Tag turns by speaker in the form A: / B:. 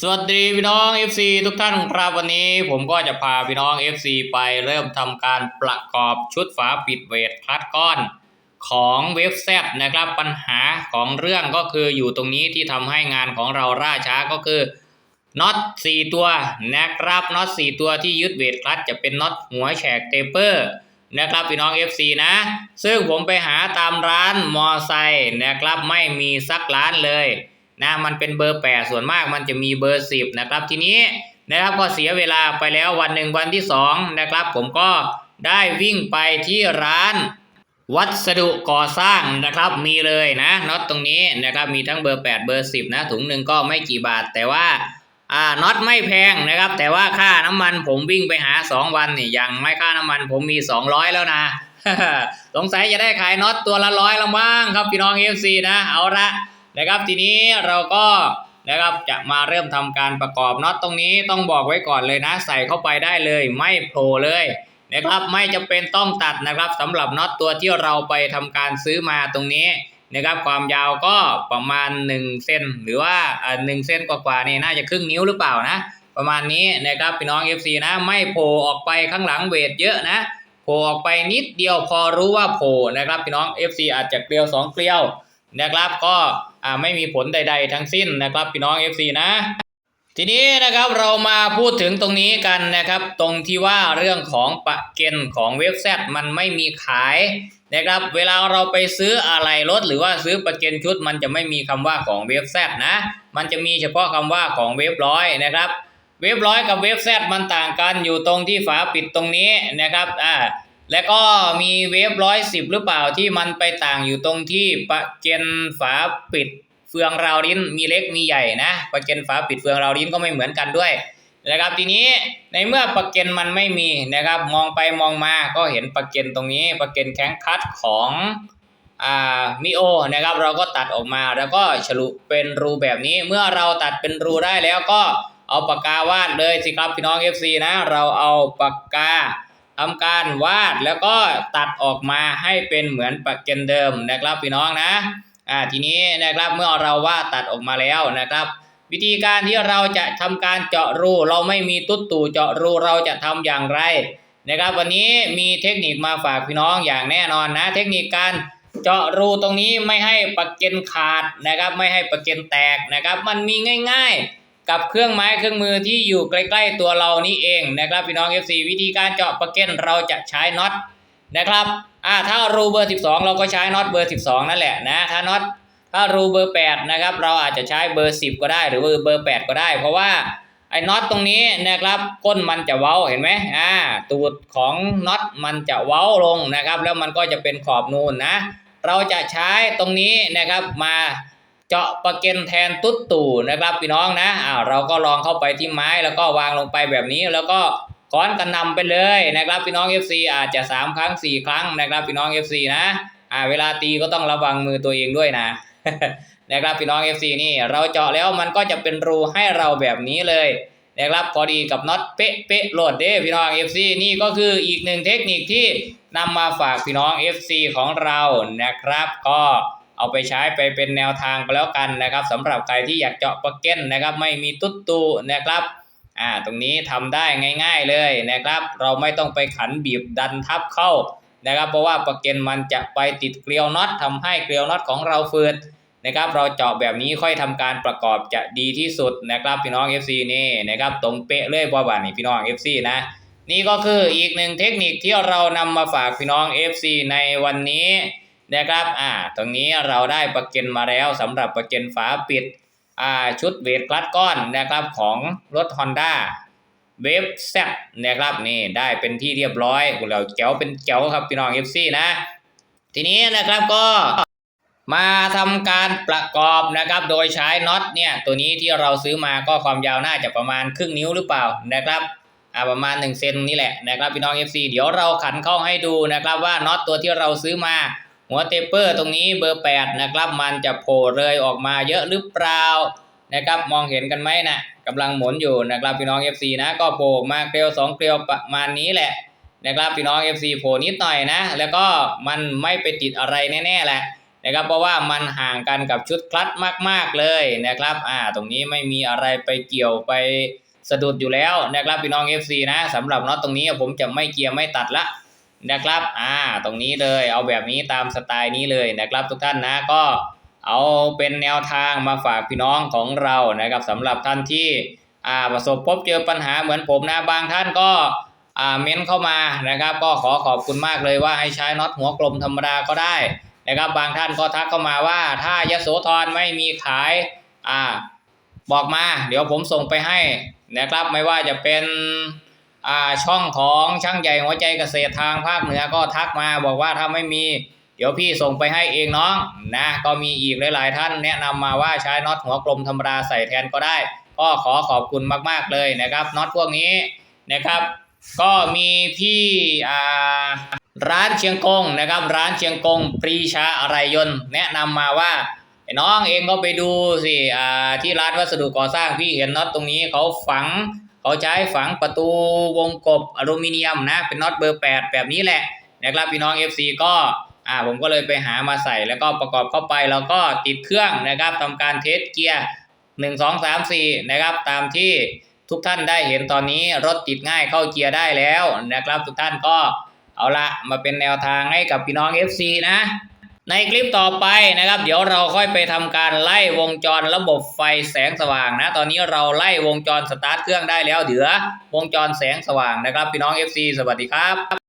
A: สวัสดีพี่น้อง FC ทุกท่านครับวันนี้ ผมก็จะพาพี่น้อง FC ไปเริ่มทำการประกอบชุดฝาปิดเวทคลัดก้อนของเว็บแซดนะครับปัญหาของเรื่องก็คืออยู่ตรงนี้ที่ทำให้งานของเราล่าช้าก็คือน็อต4 ตัวนะครับน็อต4 ตัวที่ยึดเวทคลัดจะเป็นน็อตหัวแฉกเตเปอร์นะครับพี่น้อง FC นะ ซึ่งผมไปหาตามร้านมอไซค์นะครับไม่มีสักร้านเลย นะมันเป็นเบอร์แปดส่วนมากมันจะมีเบอร์สิบนะครับ ทีนี้นะครับก็เสียเวลาไปแล้ววันหนึ่งวันที่สองนะครับ ผมก็ได้วิ่งไปที่ร้าน วัสดุก่อสร้างนะครับ มีเลยนะน็อตตรงนี้นะครับมีทั้งเบอร์ 8 เบอร์ 10 นะ ถุงหนึ่งก็ไม่กี่บาท แต่ว่าอ่าน็อตไม่แพงนะครับ แต่ว่าค่าน้ำมันผมวิ่งไปหา 2 วันนี่ยังไม่ค่าน้ำมันผมมี 200 แล้วนะสงสัยจะได้ขายน็อตตัวละร้อยละมั้งครับพี่น้อง FC นะเอาละ นะครับทีนี้เราก็นะครับจะมาเริ่มทำการประกอบน็อตตรงนี้ต้องบอกไว้ก่อนเลยนะ ใส่เข้าไปได้เลยไม่โผล่เลยนะครับไม่จำเป็นต้องตัดนะครับสำหรับน็อตตัวที่เราไปทำการซื้อมาตรงนี้นะครับความยาวก็ประมาณ1เซนหรือว่าอ่าหนึ่งเซนกว่าๆนี่น่าจะครึ่งนิ้วหรือเปล่านะ ประมาณนี้นะครับพี่น้อง FC นะ ไม่โผล่ออกไปข้างหลังเวทเยอะนะโผล่ออกไปนิดเดียวพอรู้ว่าโผล่นะครับพี่น้อง FC อาจจะเกลียวสองเกลียว นะครับก็อ่าไม่มีผลใด ๆ ทั้งสิ้นนะครับพี่น้อง FC นะ ทีนี้นะครับเรามาพูดถึงตรงนี้กันนะครับ ตรงที่ว่าเรื่องของประเกันของเว็บแซดมันไม่มีขายนะครับเวลาเราไปซื้ออะไรรถหรือว่าซื้อประเกันชุด มันจะไม่มีคำว่าของเว็บแซดนะ มันจะมีเฉพาะคำว่าของเว็บร้อยนะครับ เว็บร้อยกับเว็บแซดมันต่างกันอยู่ตรงที่ฝาปิดตรงนี้นะครับอ่า แล้วก็มีเว็บร้อยสิบหรือเปล่าที่มันไปต่างอยู่ตรงที่ประเกนฝาปิดเฟืองราวลิ้นมีเล็กมีใหญ่นะประเกนฝาปิดเฟืองราวลิ้นก็ไม่เหมือนกันด้วยนะครับทีนี้ในเมื่อประเกนมันไม่มีนะครับมองไปมองมาก็เห็นประเกนตรงนี้ประเกนแข้งคัดของอ่ามิโอนะครับเราก็ตัดออกมาแล้วก็ฉลุเป็นรูแบบนี้เมื่อเราตัดเป็นรูได้แล้วก็เอาปากกาวาดเลยสิครับพี่น้อง FC นะเราเอาปากกา ทำการวาดแล้วก็ตัดออกมาให้เป็นเหมือนประเกนเดิมนะครับพี่น้องนะอ่าทีนี้นะครับเมื่อเราวาดตัดออกมาแล้วนะครับ วิธีการที่เราจะทำการเจาะรูเราไม่มีตุ๊ดตู่เจาะรูเราจะทำอย่างไรนะครับ วันนี้มีเทคนิคมาฝากพี่น้องอย่างแน่นอนนะ เทคนิคการเจาะรูตรงนี้ไม่ให้ปะเกนขาดนะครับ ไม่ให้ปะเกนแตกนะครับ มันมีง่าย ๆ กับเครื่องไม้เครื่องมือที่อยู่ใกล้ ๆ ตัวเรานี่เองนะครับพี่น้อง FC วิธีการเจาะปะเก็นเราจะใช้น็อตนะครับอ่าถ้ารูเบอร์ 12 เราก็ใช้น็อตเบอร์ 12 นั่นแหละนะถ้าน็อตถ้ารูเบอร์ 8 นะครับ เราอาจจะใช้เบอร์ 10 ก็ได้ หรือเบอร์ 8 ก็ได้ เพราะว่าไอ้น็อตตรงนี้นะครับก้นมันจะเว้าเห็นไหมอ่าตูดของน็อตมันจะเว้าลงนะครับ แล้วมันก็จะเป็นขอบนูนนะ เราจะใช้ตรงนี้นะครับมา เจาะประเก็นแทนตุ๊ดตู่นะครับพี่น้องนะอ้าวเราก็ลองเข้าไปที่ไม้แล้วก็วางลงไปแบบนี้แล้วก็ก้อนกันนำไปเลยนะครับพี่น้อง FC อาจจะ 3 ครั้ง 4 ครั้งนะครับพี่น้อง FC นะอ่าเวลาตีก็ต้องระวังมือตัวเองด้วยนะนะครับพี่น้อง FC นี่เราเจาะแล้วมันก็จะเป็นรูให้เราแบบนี้เลยนะครับพอดีกับน็อตเป๊ะเป๊ะโหลดเด้พี่น้อง FC นี่ก็คืออีกหนึ่งเทคนิคที่นำมาฝากพี่น้อง FC ของเรานะครับก็ เอาไปใช้ไปเป็นแนวทางก็แล้วกันนะครับสำหรับใครที่อยากเจาะปะเก้นนะครับไม่มีตุ๊ดตูนะครับอ่าตรงนี้ทำได้ง่าย ๆเลยนะครับ เราไม่ต้องไปขันบีบดันทับเข้านะครับ เพราะว่าประเก็นมันจะไปติดเกลียวน็อตทำให้เกลียวน็อตของเราฟืดนะครับ เราเจาะแบบนี้ค่อยทำการประกอบจะดีที่สุดนะครับพี่น้อง FC นี่นะครับตรงเป๊ะเลยบ่าวานี่พี่น้อง FC นะนี่ก็คืออีกหนึ่งเทคนิคที่เรานำมาฝากพี่น้อง FC ในวันนี้ นะครับอ่าตรงนี้เราได้ประเก็นมาแล้วสำหรับประเก็นฝาปิดอ่าชุดเวทคลัตก้อนนะครับของรถ Honda เวฟแซนะครับนี่ได้เป็นที่เรียบร้อยเราแจ๋วเป็นแจ๋วครับพี่น้อง FC นะ ทีนี้นะครับก็มาทำการประกอบนะครับ โดยใช้น็อตเนี่ยตัวนี้ที่เราซื้อมาก็ความยาวน่าจะประมาณครึ่งนิ้วหรือเปล่านะครับอ่าประมาณ1เซนนี่แหละนะครับพี่น้อง FC เดี๋ยวเราขันเข้าให้ดูนะครับว่าน็อตตัวที่เราซื้อมา หัวเตเปอร์ตรงนี้เบอร์ 8 นะครับ มันจะโผล่เลยออกมาเยอะหรือเปล่านะครับมองเห็นกันไหมนะกำลังหมุนอยู่นะครับพี่น้อง FC นะก็โผล่มาเกลียวสองเกลียวประมาณนี้แหละนะครับพี่น้อง FC โผล่นิดหน่อยนะ แล้วก็มันไม่ไปติดอะไรแน่ๆแหละนะครับเพราะว่ามันห่างกันกับชุดคลัตมาก ๆเลยนะครับอ่าตรงนี้ไม่มีอะไรไปเกี่ยวไปสะดุดอยู่แล้วนะครับพี่น้อง FC นะสำหรับน็อตตรงนี้ผมจะไม่เกียร์ไม่ตัดละ นะครับอ่าตรงนี้เลยเอาแบบนี้ตามสไตล์นี้เลยนะครับทุกท่านนะก็เอาเป็นแนวทางมาฝากพี่น้องของเรานะครับสำหรับท่านที่อ่าประสบพบเจอปัญหาเหมือนผมนะบางท่านก็อ่าเม้นเข้ามานะครับ ก็ขอขอบคุณมากเลยว่าให้ใช้น็อตหัวกลมธรรมดาก็ได้นะครับบางท่านก็ทักเข้ามาว่าถ้ายโสธรไม่มีขายอ่าบอกมา เดี๋ยวผมส่งไปให้นะครับไม่ว่าจะเป็น ช่องของช่างใหญ่หัวใจเกษตรทางภาคเหนือก็ทักมาบอกว่าถ้าไม่มี เดี๋ยวพี่ส่งไปให้เองน้องนะก็มีอีกหลาย ๆ ท่านแนะนำมาว่าใช้น็อตหัวกลมธรรมดาใส่แทนก็ได้ ก็ขอขอบคุณมาก ๆ เลยนะครับน็อตพวกนี้นะครับ ก็มีพี่อ่าร้านเชียงกงนะครับ ร้านเชียงกงปรีชาอะไรยนแนะนำมาว่าน้องเองก็ไปดูสิอ่าที่ร้านวัสดุก่อสร้างพี่เห็นน็อตตรงนี้เขาฝัง เขาใช้ฝังประตูวงกบอลูมิเนียมนะ เป็นน็อตเบอร์ 8 แบบนี้แหละนะครับพี่น้อง FC ก็อ่าผมก็เลยไปหามาใส่แล้วก็ประกอบเข้าไปแล้วก็ติดเครื่องนะครับทำการเทสเกียร์ 1 2 3 4 นะครับตามที่ทุกท่านได้เห็นตอนนี้รถติดง่ายเข้าเกียร์ได้แล้วนะครับ ทุกท่านก็เอาละมาเป็นแนวทางให้กับพี่น้อง FC นะ ในคลิปต่อไปนะครับ เดี๋ยวเราค่อยไปทำการไล่วงจรระบบไฟแสงสว่างนะ ตอนนี้เราไล่วงจรสตาร์ทเครื่องได้แล้วเดี๋ยววงจรแสงสว่างนะครับ พี่น้อง FC สวัสดีครับ